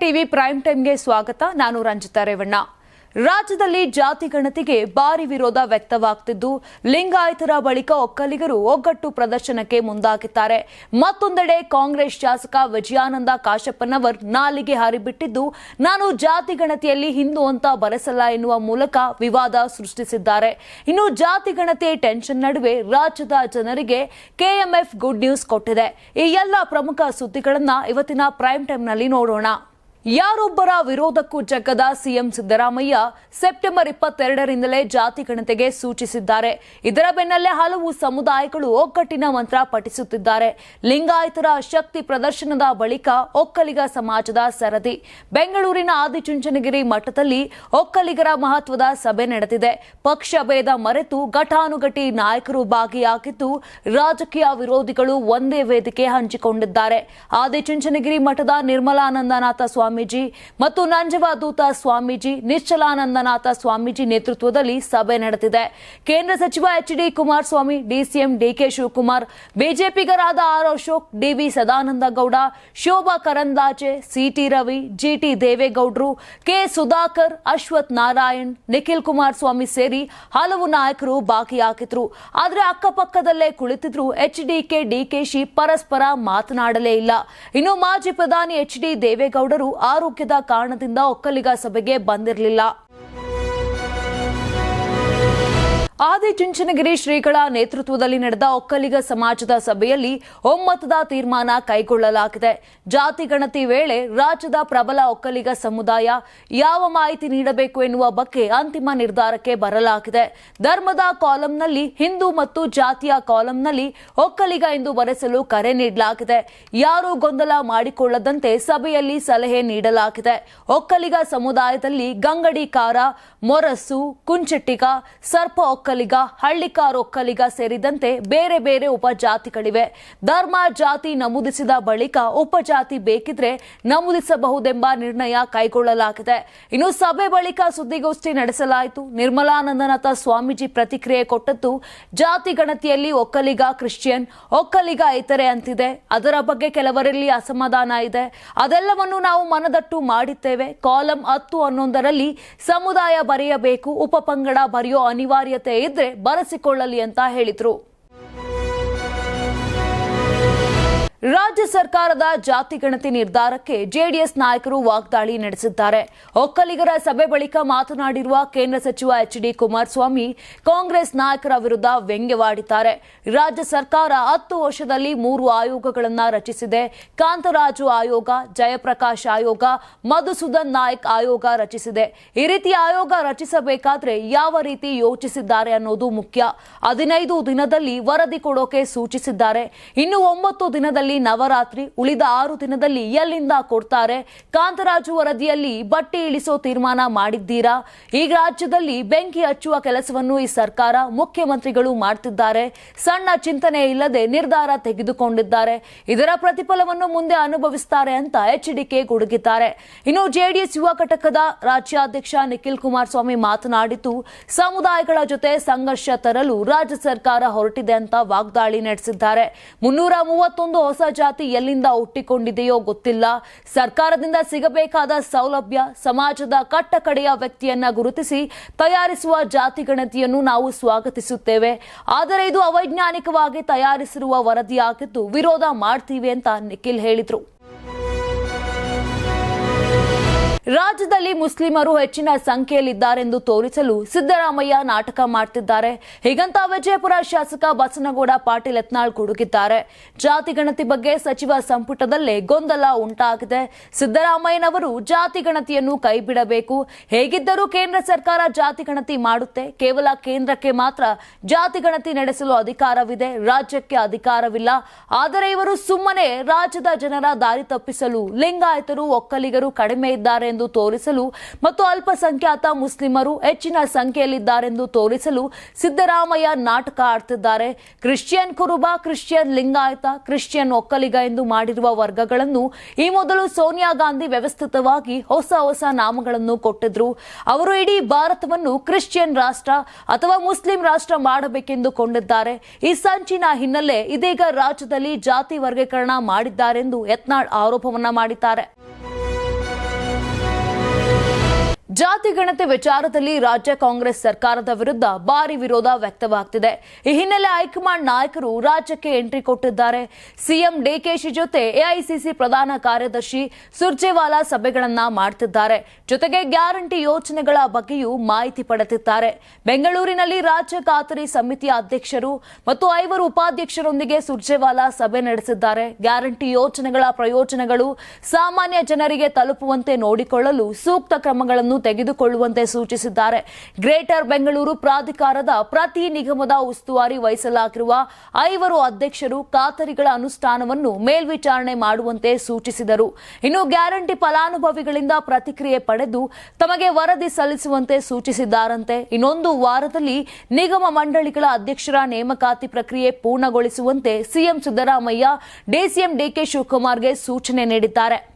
TV prime ಟೈಮ್ಗೆ ಸ್ವಾಗತ. ನಾನು ರಂಜಿತಾ ರೇವಣ್ಣ. ರಾಜ್ಯದಲ್ಲಿ ಜಾತಿ ಗಣತಿಗೆ ಭಾರಿ ವಿರೋಧ ವ್ಯಕ್ತವಾಗ್ತಿದ್ದು. ಲಿಂಗಾಯತರ ಬಳಿಕ ಒಕ್ಕಲಿಗರು ಒಗ್ಗಟ್ಟು ಪ್ರದರ್ಶನಕ್ಕೆ ಮುಂದಾಗಿದ್ದಾರೆ. ಮತ್ತೊಂದೆಡೆ ಕಾಂಗ್ರೆಸ್ ಶಾಸಕ ವಿಜಯಾನಂದ ಕಾಶಪ್ಪನವರ್ ನಾಲಿಗೆ ಹಾರಿಬಿಟ್ಟಿದ್ದು, ನಾನು ಜಾತಿ ಗಣತಿಯಲ್ಲಿ ಹಿಂದೂ ಅಂತ ಬರೆಸಲ್ಲ ಎನ್ನುವ ಮೂಲಕ ವಿವಾದ ಸೃಷ್ಟಿಸಿದ್ದಾರೆ. ಇನ್ನು ಜಾತಿ ಗಣತಿ ಟೆನ್ಷನ್ ನಡುವೆ ರಾಜ್ಯದ ಜನರಿಗೆ ಕೆಎಂಎಫ್ ಗುಡ್ ನ್ಯೂಸ್ ಕೊಟ್ಟಿದೆ. ಈ ಎಲ್ಲ ಪ್ರಮುಖ ಸುದ್ದಿಗಳನ್ನ ಇವತ್ತಿನ ಪ್ರೈಮ್ ಟೈಮ್ನಲ್ಲಿ ನೋಡೋಣ. ಯಾರೊಬ್ಬರ ವಿರೋಧಕ್ಕೂ ಜಗ್ಗದ ಸಿಎಂ ಸಿದ್ದರಾಮಯ್ಯ ಸೆಪ್ಟೆಂಬರ್ ಇಪ್ಪತ್ತೆರಡರಿಂದಲೇ ಜಾತಿ ಗಣತೆಗೆ ಸೂಚಿಸಿದ್ದಾರೆ. ಇದರ ಬೆನ್ನಲ್ಲೇ ಹಲವು ಸಮುದಾಯಗಳು ಒಗ್ಗಟ್ಟಿನ ಮಂತ್ರ ಪಠಿಸುತ್ತಿದ್ದಾರೆ. ಲಿಂಗಾಯತರ ಶಕ್ತಿ ಪ್ರದರ್ಶನದ ಬಳಿಕ ಒಕ್ಕಲಿಗ ಸಮಾಜದ ಸರದಿ. ಬೆಂಗಳೂರಿನ ಆದಿಚುಂಚನಗಿರಿ ಮಠದಲ್ಲಿ ಒಕ್ಕಲಿಗರ ಮಹತ್ವದ ಸಭೆ ನಡೆದಿದೆ. ಪಕ್ಷ ಭೇದ ಮರೆತು ಘಟಾನುಘಟಿ ನಾಯಕರು ಭಾಗಿಯಾಗಿದ್ದು ರಾಜಕೀಯ ವಿರೋಧಿಗಳು ಒಂದೇ ವೇದಿಕೆ ಹಂಚಿಕೊಂಡಿದ್ದಾರೆ. ಆದಿಚುಂಚನಗಿರಿ ಮಠದ ನಿರ್ಮಲಾನಂದನಾಥ ಸ್ವಾಮೀಜಿ ಮತ್ತು ನಂಜವಾದೂತ ಸ್ವಾಮೀಜಿ ನಿಶ್ಚಲಾನಂದನಾಥ ಸ್ವಾಮೀಜಿ ನೇತೃತ್ವದಲ್ಲಿ ಸಭೆ ನಡೆದಿದೆ. ಕೇಂದ್ರ ಸಚಿವ H D Kumaraswamy, DCM DK Shivakumar, ಬಿಜೆಪಿಗರಾದ R Ashok, DV Sadananda Gowda, Shobha Karandlaje CT Ravi, GT ದೇವೇಗೌಡರು, ಕೆ ಸುಧಾಕರ್, ಅಶ್ವಥ್ ನಾರಾಯಣ್, ನಿಖಿಲ್ ಕುಮಾರಸ್ವಾಮಿ ಸೇರಿ ಹಲವು ನಾಯಕರು ಹಾಕಿದ್ರು ಆದರೆ ಅಕ್ಕಪಕ್ಕದಲ್ಲೇ ಕುಳಿತಿದ್ರು ಎಚ್ ಡಿಕೆ ಡಿಕೆಶಿ ಪರಸ್ಪರ ಮಾತನಾಡಲೇ ಇಲ್ಲ. ಇನ್ನು ಮಾಜಿ ಪ್ರಧಾನಿ ಎಚ್ ಡಿ ದೇವೇಗೌಡರು ಆರೋಗ್ಯದ ಕಾರಣದಿಂದ ಒಕ್ಕಲಿಗ ಸಭೆಗೆ ಬಂದಿರಲಿಲ್ಲ. ಆದಿಚುಂಚನಗಿರಿ ಶ್ರೀಗಳ ನೇತೃತ್ವದಲ್ಲಿ ನಡೆದ ಒಕ್ಕಲಿಗ ಸಮಾಜದ ಸಭೆಯಲ್ಲಿ ಒಮ್ಮತದ ತೀರ್ಮಾನ ಕೈಗೊಳ್ಳಲಾಗಿದೆ. ಜಾತಿ ಗಣತಿ ವೇಳೆ ರಾಜ್ಯದ ಪ್ರಬಲ ಒಕ್ಕಲಿಗ ಸಮುದಾಯ ಯಾವ ಮಾಹಿತಿ ನೀಡಬೇಕು ಎನ್ನುವ ಬಗ್ಗೆ ಅಂತಿಮ ನಿರ್ಧಾರಕ್ಕೆ ಬರಲಾಗಿದೆ. ಧರ್ಮದ ಕಾಲಂನಲ್ಲಿ, ಹಿಂದೂ ಮತ್ತು ಜಾತಿಯ ಕಾಲಂನಲ್ಲಿ ಒಕ್ಕಲಿಗ ಎಂದು ಬರೆಸಲು ಕರೆ ನೀಡಲಾಗಿದೆ. ಯಾರೂ ಗೊಂದಲ ಮಾಡಿಕೊಳ್ಳದಂತೆ ಸಭೆಯಲ್ಲಿ ಸಲಹೆ ನೀಡಲಾಗಿದೆ. ಒಕ್ಕಲಿಗ ಸಮುದಾಯದಲ್ಲಿ ಗಂಗಡಿಕಾರ ಮೊರಸು, ಕುಂಚಟ್ಟಿಗ, ಸರ್ಪ ಒಕ್ಕಲಿಗ ಹಳ್ಳಿಕಾರ್ ಒಕ್ಕಲಿಗ ಸೇರಿದಂತೆ ಬೇರೆ ಬೇರೆ ಉಪಜಾತಿಗಳಿವೆ. ಧರ್ಮ ಜಾತಿ ನಮೂದಿಸಿದ ಬಳಿಕ ಉಪಜಾತಿ ಬೇಕಿದ್ರೆ ನಮೂದಿಸಬಹುದೆಂಬ ನಿರ್ಣಯ ಕೈಗೊಳ್ಳಲಾಗಿದೆ. ಇನ್ನು ಸಭೆ ಬಳಿಕ ಸುದ್ದಿಗೋಷ್ಠಿ ನಡೆಸಲಾಯಿತು. ನಿರ್ಮಲಾನಂದನಾಥ ಸ್ವಾಮೀಜಿ ಪ್ರತಿಕ್ರಿಯೆ ಕೊಟ್ಟದ್ದು, ಜಾತಿ ಗಣತಿಯಲ್ಲಿ ಒಕ್ಕಲಿಗ ಕ್ರಿಶ್ಚಿಯನ್, ಒಕ್ಕಲಿಗ ಇತರೆ ಅಂತಿದೆ. ಅದರ ಬಗ್ಗೆ ಕೆಲವರಲ್ಲಿ ಅಸಮಾಧಾನ ಇದೆ. ಅದೆಲ್ಲವನ್ನು ನಾವು ಮನದಟ್ಟು ಮಾಡಿದ್ದೇವೆ. ಕಾಲಂ ಹತ್ತು ಹನ್ನೊಂದರಲ್ಲಿ ಸಮುದಾಯ ಬರೆಯಬೇಕು ಉಪಪಂಗಡ ಬರೆಯೋ ಅನಿವಾರ್ಯತೆ ಇದ್ರೆ ಬರೆಸಿಕೊಳ್ಳಲಿ ಅಂತ ಹೇಳಿದ್ರು. ರಾಜ್ಯ ಸರ್ಕಾರದ ಜಾತಿ ಗಣತಿ ನಿರ್ಧಾರಕ್ಕೆ ಜೆಡಿಎಸ್ ನಾಯಕರು ವಾಗ್ದಾಳಿ ನಡೆಸಿದ್ದಾರೆ. ಒಕ್ಕಲಿಗರ ಸಭೆ ಬಳಿಕ ಮಾತನಾಡಿರುವ ಕೇಂದ್ರ ಸಚಿವ ಎಚ್ ಡಿ ಕುಮಾರಸ್ವಾಮಿ, ಕಾಂಗ್ರೆಸ್ ನಾಯಕರ ವಿರುದ್ಧ ವ್ಯಂಗ್ಯವಾಡಿದ್ದಾರೆ. ರಾಜ್ಯ ಸರ್ಕಾರ ಹತ್ತು ವರ್ಷದಲ್ಲಿ ಮೂರು ಆಯೋಗಗಳನ್ನು ರಚಿಸಿದೆ. ಕಾಂತರಾಜು ಆಯೋಗ, ಜಯಪ್ರಕಾಶ್ ಆಯೋಗ, ಮಧುಸೂದನ್ ನಾಯಕ್ ಆಯೋಗ ರಚಿಸಿದೆ. ಈ ರೀತಿ ಆಯೋಗ ರಚಿಸಬೇಕಾದ್ರೆ ಯಾವ ರೀತಿ ಯೋಚಿಸಿದ್ದಾರೆ ಅನ್ನೋದು ಮುಖ್ಯ. ಹದಿನೈದು ದಿನದಲ್ಲಿ ವರದಿ ಕೊಡೋಕೆ ಸೂಚಿಸಿದ್ದಾರೆ. ಇನ್ನು ಒಂಬತ್ತು ದಿನದಲ್ಲಿ ನವರಾತ್ರಿ ಉಳಿದ ಆರು ದಿನದಲ್ಲಿ ಎಲ್ಲಿಂದ ಕೊಡ್ತಾರೆ? ಕಾಂತರಾಜು ವರದಿಯಲ್ಲಿ ಬಟ್ಟೆ ಇಳಿಸೋ ತೀರ್ಮಾನ ಮಾಡಿದ್ದೀರಾ? ಈಗ ರಾಜ್ಯದಲ್ಲಿ ಬೆಂಕಿ ಹಚ್ಚುವ ಕೆಲಸವನ್ನು ಈ ಸರ್ಕಾರ, ಮುಖ್ಯಮಂತ್ರಿಗಳು ಮಾಡ್ತಿದ್ದಾರೆ. ಸಣ್ಣ ಚಿಂತನೆ ಇಲ್ಲದೆ ನಿರ್ಧಾರ ತೆಗೆದುಕೊಂಡಿದ್ದಾರೆ. ಇದರ ಪ್ರತಿಫಲವನ್ನು ಮುಂದೆ ಅನುಭವಿಸುತ್ತಾರೆ ಅಂತ ಎಚ್ಡಿಕೆ ಗುಡುಗಿದ್ದಾರೆ. ಇನ್ನು ಜೆಡಿಎಸ್ ಯುವ ಘಟಕದ ರಾಜ್ಯಾಧ್ಯಕ್ಷ ನಿಖಿಲ್ ಕುಮಾರಸ್ವಾಮಿ ಮಾತನಾಡಿದ್ದು, ಸಮುದಾಯಗಳ ಜೊತೆ ಸಂಘರ್ಷ ತರಲು ರಾಜ್ಯ ಸರ್ಕಾರ ಹೊರಟಿದೆ ಅಂತ ವಾಗ್ದಾಳಿ ನಡೆಸಿದ್ದಾರೆ. ಮುನ್ನೂರ ಮೂವತ್ತೊಂದು ಹೊಸ ಜಾತಿ ಎಲ್ಲಿಂದ ಹುಟ್ಟಿಕೊಂಡಿದೆಯೋ ಗೊತ್ತಿಲ್ಲ. ಸರ್ಕಾರದಿಂದ ಸಿಗಬೇಕಾದ ಸೌಲಭ್ಯ, ಸಮಾಜದ ಕಟ್ಟ ಕಡೆಯ ವ್ಯಕ್ತಿಯನ್ನ ಗುರುತಿಸಿ ತಯಾರಿಸುವ ಜಾತಿ ಗಣತಿಯನ್ನು ನಾವು ಸ್ವಾಗತಿಸುತ್ತೇವೆ. ಆದರೆ ಇದು ಅವೈಜ್ಞಾನಿಕವಾಗಿ ತಯಾರಿಸಿರುವ ವರದಿಯಾಗಿದ್ದು ವಿರೋಧ ಮಾಡ್ತೀವಿ ಅಂತ ನಿಖಿಲ್ ಹೇಳಿದ್ರು. ರಾಜ್ಯದಲ್ಲಿ ಮುಸ್ಲಿಮರು ಹೆಚ್ಚಿನ ಸಂಖ್ಯೆಯಲ್ಲಿದ್ದಾರೆಂದು ತೋರಿಸಲು ಸಿದ್ದರಾಮಯ್ಯ ನಾಟಕ ಮಾಡ್ತಿದ್ದಾರೆ. ಹೀಗಂತ ವಿಜಯಪುರ ಶಾಸಕ ಬಸನಗೌಡ, ಪಾಟೀಲ್ ಯತ್ನಾಳ್ ಕುಡುಗಿದ್ದಾರೆ ಜಾತಿ ಗಣತಿ ಬಗ್ಗೆ ಸಚಿವ ಸಂಪುಟದಲ್ಲೇ ಗೊಂದಲ ಉಂಟಾಗಿದೆ. ಸಿದ್ದರಾಮಯ್ಯನವರು ಜಾತಿ ಗಣತಿಯನ್ನು ಕೈಬಿಡಬೇಕು. ಹೇಗಿದ್ದರೂ ಕೇಂದ್ರ ಸರ್ಕಾರ ಜಾತಿ ಗಣತಿ ಮಾಡುತ್ತೆ. ಕೇವಲ ಕೇಂದ್ರಕ್ಕೆ ಮಾತ್ರ ಜಾತಿ ಗಣತಿ ನಡೆಸಲು ಅಧಿಕಾರವಿದೆ. ರಾಜ್ಯಕ್ಕೆ ಅಧಿಕಾರವಿಲ್ಲ. ಆದರೆ ಇವರು ಸುಮ್ಮನೆ ರಾಜ್ಯದ ಜನರ ದಾರಿ ತಪ್ಪಿಸಲು ಲಿಂಗಾಯತರು, ಒಕ್ಕಲಿಗರು ಕಡಿಮೆ ಇದ್ದಾರೆ ಎಂದು ತೋರಿಸಲು ಮತ್ತು ಅಲ್ಪಸಂಖ್ಯಾತ ಮುಸ್ಲಿಮರು ಹೆಚ್ಚಿನ ಸಂಖ್ಯೆಯಲ್ಲಿದ್ದಾರೆಂದು ತೋರಿಸಲು ಸಿದ್ದರಾಮಯ್ಯ ನಾಟಕ ಆಡ್ತಿದ್ದಾರೆ. Christian Kuruba, Christian Lingayat, Christian Vokkaliga ಎಂದು ಮಾಡಿರುವ ವರ್ಗಗಳನ್ನು ಈ ಮೊದಲು ಸೋನಿಯಾ ಗಾಂಧಿ ವ್ಯವಸ್ಥಿತವಾಗಿ ಹೊಸ ಹೊಸ ನಾಮಗಳನ್ನು ಕೊಟ್ಟಿದ್ರು. ಅವರು ಇಡೀ ಭಾರತವನ್ನು ಕ್ರಿಶ್ಚಿಯನ್ ರಾಷ್ಟ್ರ ಅಥವಾ ಮುಸ್ಲಿಂ ರಾಷ್ಟ್ರ ಮಾಡಬೇಕೆಂದು ಕೊಂಡಿದ್ದಾರೆ. ಈ ಸಂಚಿನ ಹಿನ್ನೆಲೆ ಇದೀಗ ರಾಜ್ಯದಲ್ಲಿ ಜಾತಿ ವರ್ಗೀಕರಣ ಮಾಡಿದ್ದಾರೆಂದು ಯತ್ನಾಳ್ ಆರೋಪವನ್ನ ಮಾಡಿದ್ದಾರೆ. ಜಾತಿ ಗಣತಿ ವಿಚಾರದಲ್ಲಿ ರಾಜ್ಯ ಕಾಂಗ್ರೆಸ್ ಸರ್ಕಾರದ ವಿರುದ್ಧ ಭಾರಿ ವಿರೋಧ ವ್ಯಕ್ತವಾಗ್ತಿದೆ. ಈ ಹಿನ್ನೆಲೆ ಹೈಕಮಾಂಡ್ ನಾಯಕರು ರಾಜ್ಯಕ್ಕೆ ಎಂಟ್ರಿ ಕೊಟ್ಟಿದ್ದಾರೆ. ಸಿಎಂ ಡಿಕೆಶಿ ಜೊತೆ ಎಐಸಿಸಿ ಪ್ರಧಾನ ಕಾರ್ಯದರ್ಶಿ ಸುರ್ಜೇವಾಲಾ ಸಭೆಗಳನ್ನ ಮಾಡ್ತಿದ್ದಾರೆ. ಜೊತೆಗೆ ಗ್ಯಾರಂಟಿ ಯೋಜನೆಗಳ ಬಗ್ಗೆಯೂ ಮಾಹಿತಿ ಪಡೆದಿದ್ದಾರೆ. ಬೆಂಗಳೂರಿನಲ್ಲಿ ರಾಜ್ಯ ಖಾತರಿ ಸಮಿತಿಯ ಅಧ್ಯಕ್ಷರು ಮತ್ತು ಐವರು ಉಪಾಧ್ಯಕ್ಷರೊಂದಿಗೆ ಸುರ್ಜೇವಾಲಾ ಸಭೆ ನಡೆಸಿದ್ದಾರೆ. ಗ್ಯಾರಂಟಿ ಯೋಜನೆಗಳ ಪ್ರಯೋಜನಗಳು ಸಾಮಾನ್ಯ ಜನರಿಗೆ ತಲುಪುವಂತೆ ನೋಡಿಕೊಳ್ಳಲು ಸೂಕ್ತ ಕ್ರಮಗಳನ್ನು ತೆಗೆದುಕೊಳ್ಳುವಂತೆ ಸೂಚಿಸಿದ್ದಾರೆ. ಗ್ರೇಟರ್ ಬೆಂಗಳೂರು ಪ್ರಾಧಿಕಾರದ ಪ್ರತಿ ನಿಗಮದ ಉಸ್ತುವಾರಿ ವಹಿಸಲಾಗಿರುವ ಐವರು ಅಧ್ಯಕ್ಷರು ಖಾತರಿಗಳ ಅನುಷ್ಠಾನವನ್ನು ಮೇಲ್ವಿಚಾರಣೆ ಮಾಡುವಂತೆ ಸೂಚಿಸಿದರು. ಇನ್ನು ಗ್ಯಾರಂಟಿ ಫಲಾನುಭವಿಗಳಿಂದ ಪ್ರತಿಕ್ರಿಯೆ ಪಡೆದು ತಮಗೆ ವರದಿ ಸಲ್ಲಿಸುವಂತೆ ಸೂಚಿಸಿದ್ದಾರಂತೆ. ಇನ್ನೊಂದು ವಾರದಲ್ಲಿ ನಿಗಮ ಮಂಡಳಿಗಳ ಅಧ್ಯಕ್ಷರ ನೇಮಕಾತಿ ಪ್ರಕ್ರಿಯೆ ಪೂರ್ಣಗೊಳಿಸುವಂತೆ ಸಿಎಂ ಸಿದ್ದರಾಮಯ್ಯ, ಡಿಸಿಎಂ ಡಿಕೆ ಶಿವಕುಮಾರ್ಗೆ ಸೂಚನೆ ನೀಡಿದ್ದಾರೆ.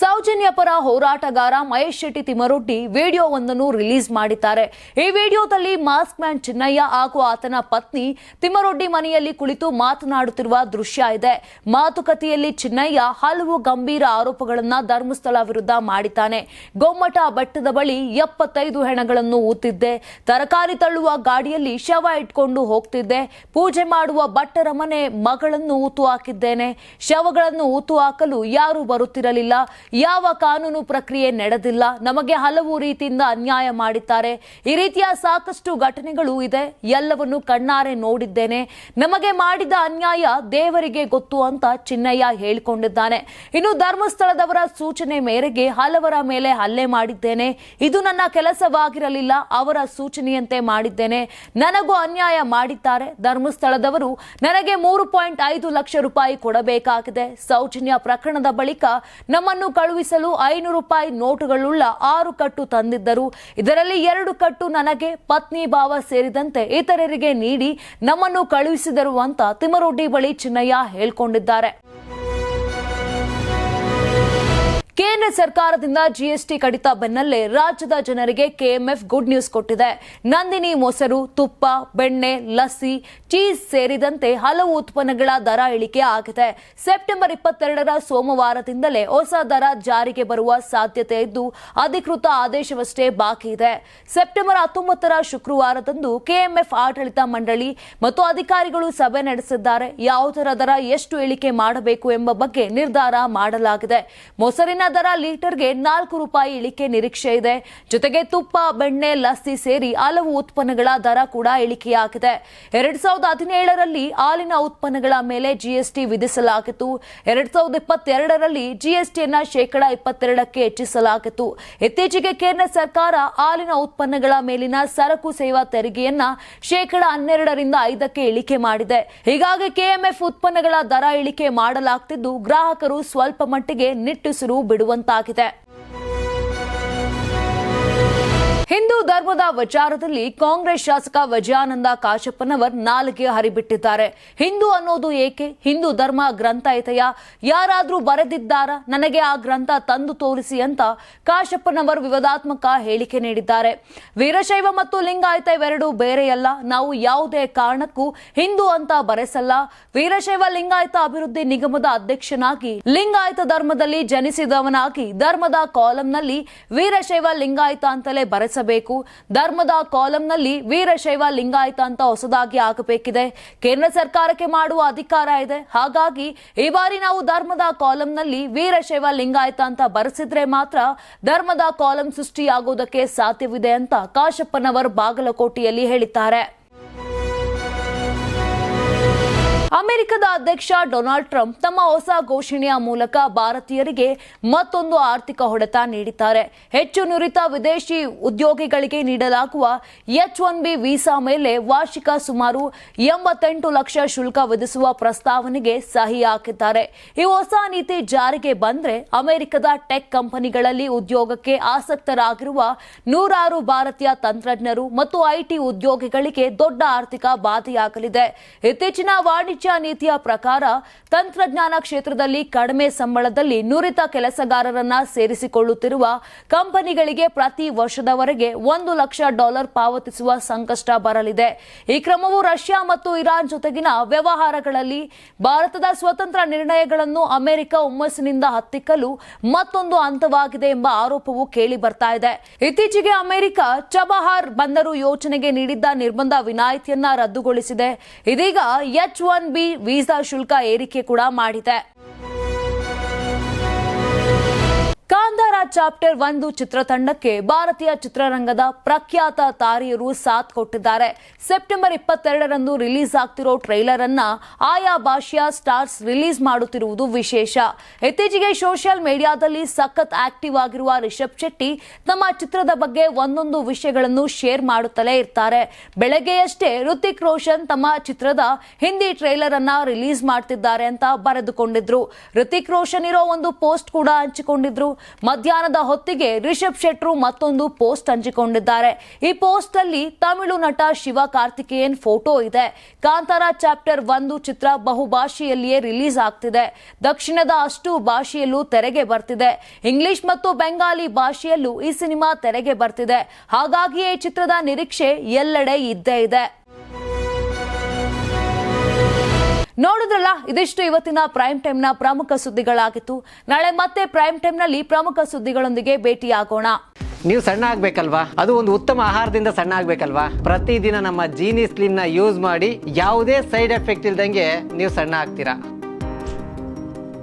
ಸೌಜನ್ಯ ಪರ ಹೋರಾಟಗಾರ ಮಹೇಶ್ ಶೆಟ್ಟಿ ತಿಮರೊಡ್ಡಿ ವಿಡಿಯೋವೊಂದನ್ನು ರಿಲೀಸ್ ಮಾಡಿದ್ದಾರೆ. ಈ ವಿಡಿಯೋದಲ್ಲಿ ಮಾಸ್ಕ್ ಮ್ಯಾನ್ ಚಿನ್ನಯ್ಯ ಹಾಗೂ ಆತನ ಪತ್ನಿ ತಿಮರೊಡ್ಡಿ ಮನೆಯಲ್ಲಿ ಕುಳಿತು ಮಾತನಾಡುತ್ತಿರುವ ದೃಶ್ಯ ಇದೆ. ಮಾತುಕತೆಯಲ್ಲಿ ಚಿನ್ನಯ್ಯ ಹಲವು ಗಂಭೀರ ಆರೋಪಗಳನ್ನ ಧರ್ಮಸ್ಥಳ ವಿರುದ್ಧ ಮಾಡಿದ್ದಾನೆ. ಗೊಮ್ಮಟ ಬೆಟ್ಟದ ಬಳಿ ಎಪ್ಪತ್ತೈದು ಹೆಣಗಳನ್ನು ಊತಿದ್ದೆ. ತರಕಾರಿ ತಳ್ಳುವ ಗಾಡಿಯಲ್ಲಿ ಶವ ಇಟ್ಕೊಂಡು ಹೋಗ್ತಿದ್ದೆ. ಪೂಜೆ ಮಾಡುವ ಭಟ್ಟರ ಮನೆ ಮಗಳನ್ನು ಊತು ಹಾಕಿದ್ದೇನೆ. ಶವಗಳನ್ನು ಊತು ಹಾಕಲು ಯಾರೂ ಬರುತ್ತಿರಲಿಲ್ಲ. ಯಾವ ಕಾನೂನು ಪ್ರಕ್ರಿಯೆ ನಡೆದಿಲ್ಲ, ನಮಗೆ ಹಲವು ರೀತಿಯಿಂದ ಅನ್ಯಾಯ ಮಾಡಿದ್ದಾರೆ. ಈ ರೀತಿಯ ಸಾಕಷ್ಟು ಘಟನೆಗಳು ಇದೆ. ಎಲ್ಲವನ್ನು ಕಣ್ಣಾರೆ ನೋಡಿದ್ದೇನೆ. ನಮಗೆ ಮಾಡಿದ ಅನ್ಯಾಯ ದೇವರಿಗೆ ಗೊತ್ತು ಅಂತ ಚಿನ್ನಯ್ಯ ಹೇಳಿಕೊಂಡಿದ್ದಾನೆ. ಇನ್ನು ಧರ್ಮಸ್ಥಳದವರ ಸೂಚನೆ ಮೇರೆಗೆ ಹಲವರ ಮೇಲೆ ಹಲ್ಲೆ ಮಾಡಿದ್ದೇನೆ. ಇದು ನನ್ನ ಕೆಲಸವಾಗಿರಲಿಲ್ಲ, ಅವರ ಸೂಚನೆಯಂತೆ ಮಾಡಿದ್ದೇನೆ. ನನಗೂ ಅನ್ಯಾಯ ಮಾಡಿದ್ದಾರೆ. ಧರ್ಮಸ್ಥಳದವರು ನನಗೆ ಮೂರು ಪಾಯಿಂಟ್ ಐದು ಲಕ್ಷ ರೂಪಾಯಿ ಕೊಡಬೇಕಾಗಿದೆ. ಸೌಜನ್ಯ ಪ್ರಕರಣದ ಬಳಿಕ ನಮ್ಮನ್ನು ಕಳುಹಿಸಲು ಐನೂರು ರೂಪಾಯಿ ನೋಟುಗಳುಳ್ಳ ಆರು ಕಟ್ಟು ತಂದಿದ್ದರು. ಇದರಲ್ಲಿ ಎರಡು ಕಟ್ಟು ನನಗೆ, ಪತ್ನಿ ಭಾವ ಸೇರಿದಂತೆ ಇತರರಿಗೆ ನೀಡಿ ನಮ್ಮನ್ನು ಕಳುಹಿಸಿದರು ಅಂತ ತಿಮರೊಡ್ಡಿ ಬಳಿ ಚಿನ್ನಯ್ಯ ಹೇಳ್ಕೊಂಡಿದ್ದಾರೆ. ಕೇಂದ್ರ ಸರ್ಕಾರದಿಂದ ಜಿಎಸ್ಟಿ ಕಡಿತ ಬೆನ್ನಲ್ಲೇ ರಾಜ್ಯದ ಜನರಿಗೆ ಕೆಎಂಎಫ್ ಗುಡ್ ನ್ಯೂಸ್ ಕೊಟ್ಟಿದೆ. ನಂದಿನಿ, ಮೊಸರು, ತುಪ್ಪ, ಬೆಣ್ಣೆ, ಲಸ್ಸಿ, ಚೀಸ್ ಸೇರಿದಂತೆ ಹಲವು ಉತ್ಪನ್ನಗಳ ದರ ಇಳಿಕೆ ಆಗಿದೆ. ಸೆಪ್ಟೆಂಬರ್ ಇಪ್ಪತ್ತೆರಡರ ಸೋಮವಾರದಿಂದಲೇ ಹೊಸ ದರ ಜಾರಿಗೆ ಬರುವ ಸಾಧ್ಯತೆ ಇದ್ದು, ಅಧಿಕೃತ ಆದೇಶವಷ್ಟೇ ಬಾಕಿ ಇದೆ. ಸೆಪ್ಟೆಂಬರ್ ಹತ್ತೊಂಬತ್ತರ ಶುಕ್ರವಾರದಂದು ಕೆಎಂಎಫ್ ಆಡಳಿತ ಮಂಡಳಿ ಮತ್ತು ಅಧಿಕಾರಿಗಳು ಸಭೆ ನಡೆಸಿದ್ದಾರೆ. ಯಾವುದರ ದರ ಎಷ್ಟು ಇಳಿಕೆ ಮಾಡಬೇಕು ಎಂಬ ಬಗ್ಗೆ ನಿರ್ಧಾರ ಮಾಡಲಾಗಿದೆ. ಮೊಸರಿನ ದರ ಲೀಟರ್ಗೆ ನಾಲ್ಕು ರೂಪಾಯಿ ಇಳಿಕೆ ನಿರೀಕ್ಷೆ ಇದೆ. ಜೊತೆಗೆ ತುಪ್ಪ, ಬೆಣ್ಣೆ, ಲಸ್ಸಿ ಸೇರಿ ಹಲವು ಉತ್ಪನ್ನಗಳ ದರ ಕೂಡ ಇಳಿಕೆಯಾಗಿದೆ. ಎರಡ್ ಸಾವಿರದ ಹದಿನೇಳರಲ್ಲಿ ಹಾಲಿನ ಉತ್ಪನ್ನಗಳ ಮೇಲೆ ಜಿಎಸ್ಟಿ ವಿಧಿಸಲಾಗಿತ್ತು. ಎರಡ್ ಸಾವಿರದ ಇಪ್ಪತ್ತೆರಡರಲ್ಲಿ ಜಿಎಸ್ಟಿಯನ್ನ ಶೇಕಡ ಇಪ್ಪತ್ತೆರಡಕ್ಕೆ ಹೆಚ್ಚಿಸಲಾಗಿತ್ತು. ಇತ್ತೀಚೆಗೆ ಕೇಂದ್ರ ಸರ್ಕಾರ ಹಾಲಿನ ಉತ್ಪನ್ನಗಳ ಮೇಲಿನ ಸರಕು ಸೇವಾ ತೆರಿಗೆಯನ್ನ ಶೇಕಡ ಹನ್ನೆರಡರಿಂದ ಐದಕ್ಕೆ ಇಳಿಕೆ ಮಾಡಿದೆ. ಹೀಗಾಗಿ ಕೆಎಂಎಫ್ ಉತ್ಪನ್ನಗಳ ದರ ಇಳಿಕೆ ಮಾಡಲಾಗ್ತಿದ್ದು, ಗ್ರಾಹಕರು ಸ್ವಲ್ಪ ಮಟ್ಟಿಗೆ ನಿಟ್ಟುಸಿರು ಬಿಡುವಂತಾಗಿದೆ. ಹಿಂದೂ ಧರ್ಮದ ವಿಚಾರದಲ್ಲಿ ಕಾಂಗ್ರೆಸ್ ಶಾಸಕ ವಜಯಾನಂದ ಕಾಶಪ್ಪನವರ್ ನಾಲ್ಗೆ ಹರಿಬಿಟ್ಟಿದ್ದಾರೆ. ಹಿಂದೂ ಅನ್ನೋದು ಏಕೆ? ಹಿಂದೂ ಧರ್ಮ ಗ್ರಂಥ ಇದೆಯಾ ಯಾರಾದ್ರೂ ಬರೆದಿದ್ದಾರ? ನನಗೆ ಆ ಗ್ರಂಥ ತಂದು ತೋರಿಸಿ ಅಂತ ಕಾಶಪ್ಪನವರ್ ವಿವಾದಾತ್ಮಕ ಹೇಳಿಕೆ ನೀಡಿದ್ದಾರೆ. ವೀರಶೈವ ಮತ್ತು ಲಿಂಗಾಯತ ಇವೆರಡೂ ಬೇರೆಯಲ್ಲ. ನಾವು ಯಾವುದೇ ಕಾರಣಕ್ಕೂ ಹಿಂದೂ ಅಂತ ಬರೆಸಲ್ಲ. ವೀರಶೈವ ಲಿಂಗಾಯತ ಅಭಿವೃದ್ಧಿ ನಿಗಮದ ಅಧ್ಯಕ್ಷನಾಗಿ, ಲಿಂಗಾಯತ ಧರ್ಮದಲ್ಲಿ ಜನಿಸಿದವನಾಗಿ, ಧರ್ಮದ ಕಾಲಂನಲ್ಲಿ ವೀರಶೈವ ಲಿಂಗಾಯತ ಅಂತಲೇ ಬರೆಸಬೇಕು ಧರ್ಮದ ಕಾಲಂನಲ್ಲಿ ವೀರಶೈವ ಲಿಂಗಾಯತ ಅಂತ ಹೊಸದಾಗಿ ಆಗಬೇಕಿದೆ ಕೇಂದ್ರ ಸರ್ಕಾರಕ್ಕೆ ಮಾಡುವ ಅಧಿಕಾರ ಇದೆ. ಹಾಗಾಗಿ ಈ ಬಾರಿ ನಾವು ಧರ್ಮದ ಕಾಲಂನಲ್ಲಿ ವೀರಶೈವ ಲಿಂಗಾಯತ ಅಂತ ಬರೆಸಿದ್ರೆ ಮಾತ್ರ ಧರ್ಮದ ಕಾಲಂ ಸೃಷ್ಟಿಯಾಗುವುದಕ್ಕೆ ಸಾಧ್ಯವಿದೆ ಅಂತ ಕಾಶಪ್ಪನವರ್ ಬಾಗಲಕೋಟೆಯಲ್ಲಿ ಹೇಳಿದ್ದಾರೆ. ಅಮೆರಿಕದ ಅಧ್ಯಕ್ಷ ಡೊನಾಲ್ಡ್ ಟ್ರಂಪ್ ತಮ್ಮ ಹೊಸ ಘೋಷಣೆಯ ಮೂಲಕ ಭಾರತೀಯರಿಗೆ ಮತ್ತೊಂದು ಆರ್ಥಿಕ ಹೊಡೆತ ನೀಡಿದ್ದಾರೆ. ಹೆಚ್ಚು ನುರಿತ ವಿದೇಶಿ ಉದ್ಯೋಗಿಗಳಿಗೆ ನೀಡಲಾಗುವ ಎಚ್ ಒನ್ ಬಿ ವೀಸಾ ಮೇಲೆ ವಾರ್ಷಿಕ ಸುಮಾರು ಎಂಬತ್ತೆಂಟು ಲಕ್ಷ ಶುಲ್ಕ ವಿಧಿಸುವ ಪ್ರಸ್ತಾವನೆಗೆ ಸಹಿ ಹಾಕಿದ್ದಾರೆ. ಈ ಹೊಸ ನೀತಿ ಜಾರಿಗೆ ಬಂದ್ರೆ ಅಮೆರಿಕದ ಟೆಕ್ ಕಂಪನಿಗಳಲ್ಲಿ ಉದ್ಯೋಗಕ್ಕೆ ಆಸಕ್ತರಾಗಿರುವ ನೂರಾರು ಭಾರತೀಯ ತಂತ್ರಜ್ಞರು ಮತ್ತು ಐಟಿ ಉದ್ಯೋಗಿಗಳಿಗೆ ದೊಡ್ಡ ಆರ್ಥಿಕ ಬಾಧೆಯಾಗಲಿದೆ. ಇತ್ತೀಚಿನ ವಾಣಿಜ್ಯ ನೀತಿಯ ಪ್ರಕಾರ ತಂತ್ರಜ್ಞಾನ ಕ್ಷೇತ್ರದಲ್ಲಿ ಕಡಿಮೆ ಸಂಬಳದಲ್ಲಿ ನುರಿತ ಕೆಲಸಗಾರರನ್ನ ಸೇರಿಸಿಕೊಳ್ಳುತ್ತಿರುವ ಕಂಪನಿಗಳಿಗೆ ಪ್ರತಿ ವರ್ಷದವರೆಗೆ ಒಂದು ಲಕ್ಷ ಡಾಲರ್ ಪಾವತಿಸುವ ಸಂಕಷ್ಟ ಬರಲಿದೆ. ಈ ಕ್ರಮವು ರಷ್ಯಾ ಮತ್ತು ಇರಾನ್ ಜೊತೆಗಿನ ವ್ಯವಹಾರಗಳಲ್ಲಿ ಭಾರತದ ಸ್ವತಂತ್ರ ನಿರ್ಣಯಗಳನ್ನು ಅಮೆರಿಕ ಹುಮ್ಮಸ್ಸಿನಿಂದ ಹತ್ತಿಕ್ಕಲು ಮತ್ತೊಂದು ಹಂತವಾಗಿದೆ ಎಂಬ ಆರೋಪವು ಕೇಳಿ ಬರ್ತಾ ಇದೆ. ಇತ್ತೀಚೆಗೆ ಅಮೆರಿಕ ಚಬಹಾರ್ ಬಂದರು ಯೋಜನೆಗೆ ನೀಡಿದ್ದ ನಿರ್ಬಂಧ ವಿನಾಯಿತಿಯನ್ನ ರದ್ದುಗೊಳಿಸಿದೆ. ಇದೀಗ ಎಚ್ ಒನ್ ಬಿ ವೀಸಾ ಶುಲ್ಕ ಏರಿಕೆ ಕೂಡ ಮಾಡಿದೆ. ಕಾಂತಾರ ಚಾಪ್ಟರ್ ಒಂದು ಚಿತ್ರತಂಡಕ್ಕೆ ಭಾರತೀಯ ಚಿತ್ರರಂಗದ ಪ್ರಖ್ಯಾತ ತಾರೆಯರು ಸಾಥ್ ಕೊಟ್ಟಿದ್ದಾರೆ. ಸೆಪ್ಟೆಂಬರ್ ಇಪ್ಪತ್ತೆರಡರಂದು ರಿಲೀಸ್ ಆಗ್ತಿರೋ ಟ್ರೈಲರ್ ಅನ್ನ ಆಯಾ ಭಾಷೆಯ ಸ್ಟಾರ್ಸ್ ರಿಲೀಸ್ ಮಾಡುತ್ತಿರುವುದು ವಿಶೇಷ. ಇತ್ತೀಚೆಗೆ ಸೋಷಿಯಲ್ ಮೀಡಿಯಾದಲ್ಲಿ ಸಖತ್ ಆಕ್ಟಿವ್ ಆಗಿರುವ ರಿಷಬ್ ಶೆಟ್ಟಿ ತಮ್ಮ ಚಿತ್ರದ ಬಗ್ಗೆ ಒಂದೊಂದು ವಿಷಯಗಳನ್ನು ಶೇರ್ ಮಾಡುತ್ತಲೇ ಇರ್ತಾರೆ. ಬೆಳಗ್ಗೆಯಷ್ಟೇ ಋತಿಕ್ ರೋಷನ್ ತಮ್ಮ ಚಿತ್ರದ ಹಿಂದಿ ಟ್ರೈಲರ್ ಅನ್ನ ರಿಲೀಸ್ ಮಾಡ್ತಿದ್ದಾರೆ ಅಂತ ಬರೆದುಕೊಂಡಿದ್ರು. ಋತಿಕ್ ರೋಷನ್ ಇರೋ ಒಂದು ಪೋಸ್ಟ್ ಕೂಡ ಹಂಚಿಕೊಂಡಿದ್ರು. ಮಧ್ಯಾಹ್ನದ ಹೊತ್ತಿಗೆ ರಿಷಬ್ ಶೆಟ್ರು ಮತ್ತೊಂದು ಪೋಸ್ಟ್ ಹಂಚಿಕೊಂಡಿದ್ದಾರೆ. ಈ ಪೋಸ್ಟ್ ಅಲ್ಲಿ ತಮಿಳು ನಟ ಶಿವ ಕಾರ್ತಿಕೇಯನ್ ಫೋಟೋ ಇದೆ. ಕಾಂತಾರ ಚಾಪ್ಟರ್ ಒಂದು ಚಿತ್ರ ಬಹುಭಾಷೆಯಲ್ಲಿಯೇ ರಿಲೀಸ್ ಆಗ್ತಿದೆ. ದಕ್ಷಿಣದ ಅಷ್ಟು ಭಾಷೆಯಲ್ಲೂ ತೆರೆಗೆ ಬರ್ತಿದೆ. ಇಂಗ್ಲಿಷ್ ಮತ್ತು ಬೆಂಗಾಲಿ ಭಾಷೆಯಲ್ಲೂ ಈ ಸಿನಿಮಾ ತೆರೆಗೆ ಬರ್ತಿದೆ. ಹಾಗಾಗಿಯೇ ಚಿತ್ರದ ನಿರೀಕ್ಷೆ ಎಲ್ಲೆಡೆ ಇದ್ದೇ ಇದೆ. ನೋಡಿದ್ರಲ್ಲ ಇದಿಷ್ಟು ಇವತ್ತಿನ ಪ್ರೈಮ್ ಟೈಮ್ನ ಪ್ರಮುಖ ಸುದ್ದಿಗಳಾಗಿತ್ತು. ನಾಳೆ ಮತ್ತೆ ಪ್ರೈಮ್ ಟೈಮ್ನಲ್ಲಿ ಪ್ರಮುಖ ಸುದ್ದಿಗಳೊಂದಿಗೆ ಭೇಟಿಯಾಗೋಣ. ನೀವು ಸಣ್ಣ ಆಗ್ಬೇಕಲ್ವಾ? ಅದು ಒಂದು ಉತ್ತಮ ಆಹಾರದಿಂದ ಸಣ್ಣ ಆಗ್ಬೇಕಲ್ವಾ? ಪ್ರತಿದಿನ ನಮ್ಮ ಜೀನಿ ಸ್ಲಿಮ್ನ ಯೂಸ್ ಮಾಡಿ ಯಾವುದೇ ಸೈಡ್ ಎಫೆಕ್ಟ್ ಇಲ್ದಂಗೆ ನೀವು ಸಣ್ಣ ಆಗ್ತೀರಾ?